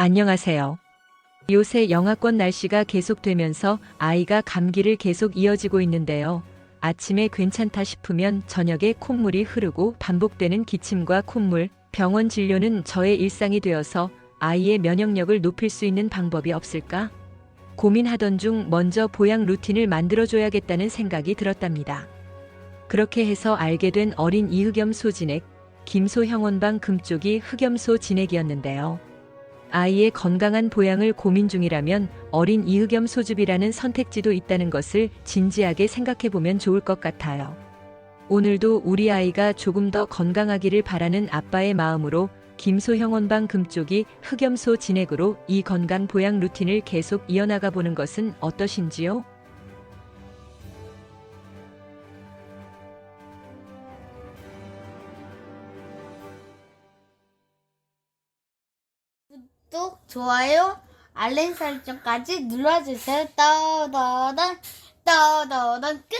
안녕하세요. 요새 영하권 날씨가 계속되면서 아이가 감기를 계속 이어지고 있는데요. 아침에 괜찮다 싶으면 저녁에 콧물이 흐르고 반복되는 기침과 콧물, 병원 진료는 저의 일상이 되어서 아이의 면역력을 높일 수 있는 방법이 없을까? 고민하던 중 먼저 보양 루틴을 만들어줘야겠다는 생각이 들었답니다. 그렇게 해서 알게 된 어린 이흑염소 진액, 김소형원방 금쪽이 흑염소 진액이었는데요. 아이의 건강한 보양을 고민 중이라면 어린 이흑염 소즙이라는 선택지도 있다는 것을 진지하게 생각해 보면 좋을 것 같아요. 오늘도 우리 아이가 조금 더 건강하기를 바라는 아빠의 마음으로 김소형 원방 금쪽이 흑염소 진액으로 이 건강 보양 루틴을 계속 이어나가 보는 것은 어떠신지요? 구독, 좋아요, 알림 설정까지 눌러주세요. 떠더던, 떠더던 끝!